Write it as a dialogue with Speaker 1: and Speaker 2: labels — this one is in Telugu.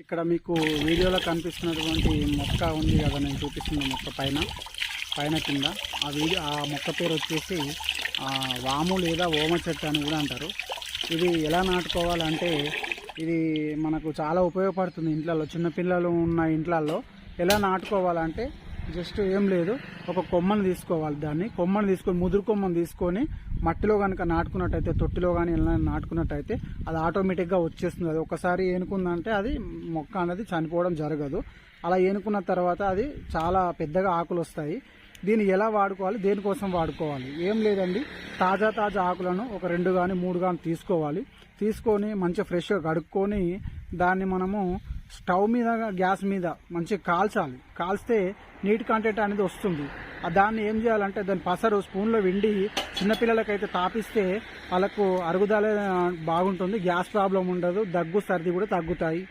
Speaker 1: ఇక్కడ మీకు వీడియోలో కనిపిస్తున్నటువంటి మొక్క ఉంది కదా నేను చూపిస్తున్న మొక్క పైన పైన కింద. ఆ వీడియో ఆ మొక్క పేరు వచ్చేసి వాము లేదా ఓమ చెట్టు అని కూడా అంటారు. ఇది ఎలా నాటుకోవాలంటే ఇది మనకు చాలా ఉపయోగపడుతుంది ఇంట్లలో చిన్నపిల్లలు ఉన్న ఇంట్లలో. ఎలా నాటుకోవాలంటే జస్ట్ ఏం లేదు. ఒక కొమ్మను తీసుకోవాలి దాన్ని. కొమ్మను తీసుకొని ముదురు కొమ్మను తీసుకొని మట్టిలో కనుక నాటుకున్నట్టయితే తొట్టిలో కానీ ఎలా నాటుకున్నట్టయితే అది ఆటోమేటిక్గా వచ్చేస్తుంది. అది ఒకసారి ఏనుకుందంటే అది మొక్క అనేది చనిపోవడం జరగదు. అలా ఏనుకున్న తర్వాత అది చాలా పెద్దగా ఆకులు వస్తాయి. దీన్ని ఎలా వాడుకోవాలి? దేనికోసం వాడుకోవాలి? ఏం లేదండి. తాజా తాజా ఆకులను ఒక రెండు కానీ మూడు కానీ తీసుకోవాలి. తీసుకొని మంచిగా ఫ్రెష్గా కడుక్కొని దాన్ని మనము స్టవ్ మీద గ్యాస్ మీద మంచిగా కాల్చాలి. కాల్స్తే నీట్ కంటెంట్ అనేది వస్తుంది. దాన్ని ఏం చేయాలంటే దాని పసరు స్పూన్లో విండి చిన్నపిల్లలకైతే తాపిస్తే వాళ్ళకు అరుగుదల బాగుంటుంది గ్యాస్ ప్రాబ్లం ఉండదు దగ్గు సర్ది కూడా తగ్గుతాయి.